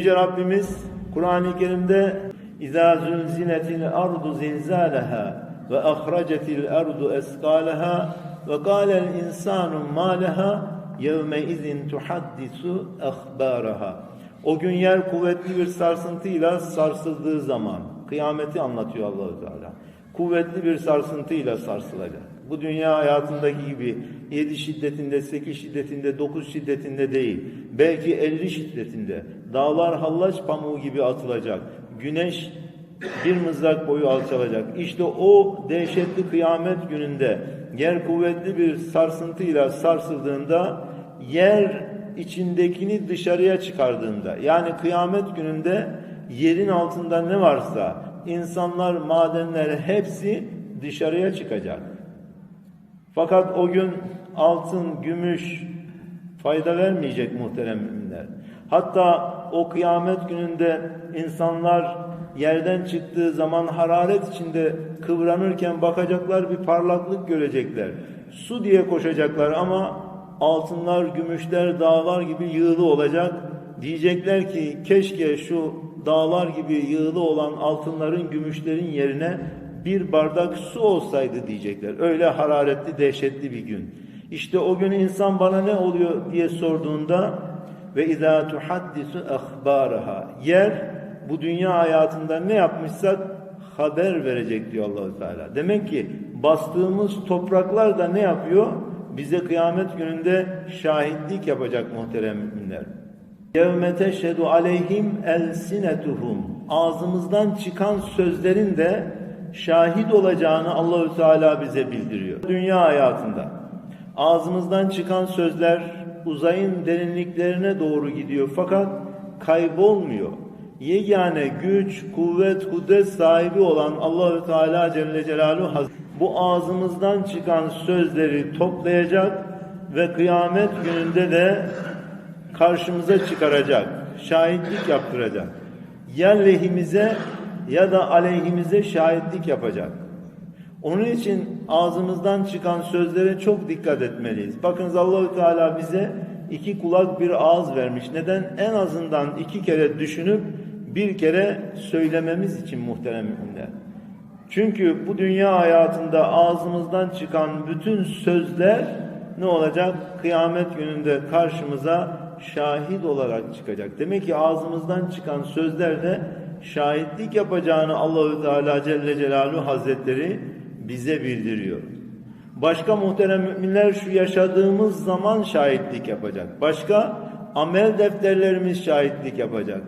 Yüce Rabbimiz Kur'an-ı Kerim'de İzâ zülziletil ardu zilzâleha ve ahracetil ardu eskâleha ve kâlel insânu mâleha yevme izin tuhaddisu ahbâraha. O gün yer kuvvetli bir sarsıntıyla sarsıldığı zaman kıyameti anlatıyor Allahu Teala. Kuvvetli bir sarsıntıyla sarsılacak. Bu dünya hayatındaki gibi 7 şiddetinde, 8 şiddetinde, 9 şiddetinde değil. Belki 50 şiddetinde. Dağlar hallaç pamuğu gibi atılacak. Güneş bir mızrak boyu alçalacak. İşte o dehşetli kıyamet gününde yer kuvvetli bir sarsıntıyla sarsıldığında yer içindekini dışarıya çıkardığında yani kıyamet gününde yerin altında ne varsa insanlar, madenler hepsi dışarıya çıkacak. Fakat o gün altın, gümüş fayda vermeyecek muhterem müminler. Hatta o kıyamet gününde insanlar yerden çıktığı zaman hararet içinde kıvranırken bakacaklar bir parlaklık görecekler. Su diye koşacaklar ama altınlar, gümüşler dağlar gibi yığılı olacak. Diyecekler ki keşke şu dağlar gibi yığılı olan altınların, gümüşlerin yerine bir bardak su olsaydı diyecekler. Öyle hararetli, dehşetli bir gün. İşte o gün insan bana ne oluyor diye sorduğunda ve izâ tuhaddisu ahbâraha yer bu dünya hayatında ne yapmışsak haber verecek diyor Allahu Teala. Demek ki bastığımız topraklar da ne yapıyor? Bize kıyamet gününde şahitlik yapacak muhterem müminler. يَوْمَ تَشْهَدُ عَلَيْهِمْ اَلْسِنَتُهُمْ Ağzımızdan çıkan sözlerin de şahit olacağını Allahü Teala bize bildiriyor. Dünya hayatında ağzımızdan çıkan sözler uzayın derinliklerine doğru gidiyor fakat kaybolmuyor. Yegane güç, kuvvet, kudret sahibi olan Allahü Teala Celle Celaluhu bu ağzımızdan çıkan sözleri toplayacak ve kıyamet gününde de karşımıza çıkaracak, şahitlik yaptıracak. Ya lehimize ya da aleyhimize şahitlik yapacak. Onun için ağzımızdan çıkan sözlere çok dikkat etmeliyiz. Bakınız Allahü Teala bize iki kulak bir ağız vermiş. Neden? En azından iki kere düşünüp bir kere söylememiz için muhterem müminler. Çünkü bu dünya hayatında ağzımızdan çıkan bütün sözler ne olacak? Kıyamet gününde karşımıza şahit olarak çıkacak. Demek ki ağzımızdan çıkan sözlerde şahitlik yapacağını Allahü Teala Celle Celaluhu Hazretleri bize bildiriyor. Başka muhterem müminler şu yaşadığımız zaman şahitlik yapacak. Başka amel defterlerimiz şahitlik yapacak.